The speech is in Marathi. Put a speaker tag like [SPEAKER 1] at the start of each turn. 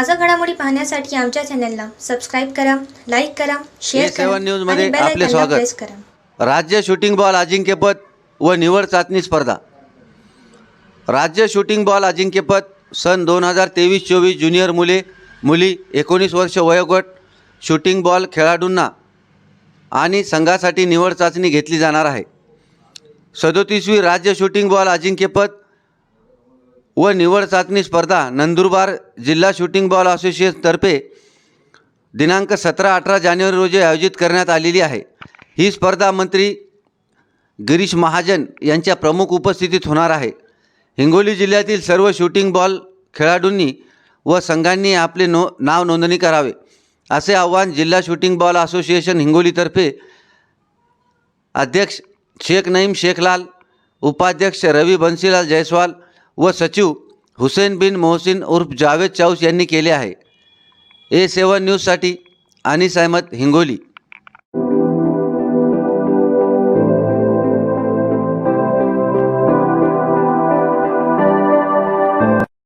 [SPEAKER 1] ताज्या घडामोडी पाहण्यासाठी आमच्या चॅनलला सबस्क्राईब करा लाईक करा शेअर करा
[SPEAKER 2] न्यूजमध्ये
[SPEAKER 1] आणि बेल
[SPEAKER 2] आपले स्वागत.
[SPEAKER 1] करा.
[SPEAKER 2] राज्य शूटिंग बॉल अजिंक्यपद व निवड चाचणी स्पर्धा. राज्य शूटिंग बॉल अजिंक्यपद सन दोन हजार तेवीस चोवीस ज्युनियर मुले मुली एकोणीस वर्ष वयोगट शूटिंग बॉल खेळाडूंना आणि संघासाठी निवड चाचणी घेतली जाणार आहे. सदोतीसवी राज्य शूटिंग बॉल अजिंक्यपद व निवड चाचणी स्पर्धा नंदुरबार जिल्हा शूटिंग बॉल असोसिएशनतर्फे दिनांक सतरा अठरा जानेवारी रोजी आयोजित करण्यात आलेली आहे. ही स्पर्धा मंत्री गिरीश महाजन यांच्या प्रमुख उपस्थितीत होणार आहे. हिंगोली जिल्ह्यातील सर्व शूटिंग बॉल खेळाडूंनी व संघांनी आपले नो नाव नोंदणी करावे असे आवाहन जिल्हा शूटिंग बॉल असोसिएशन हिंगोलीतर्फे अध्यक्ष शेख नईम शेखलाल उपाध्यक्ष रवी बन्सीलाल जयस्वाल व सचिव हुसेन बिन मोहसिन उर्फ जावेद चाऊस यांनी केले आहे. ए सेवन न्यूजसाठी अनिस अहमद हिंगोली.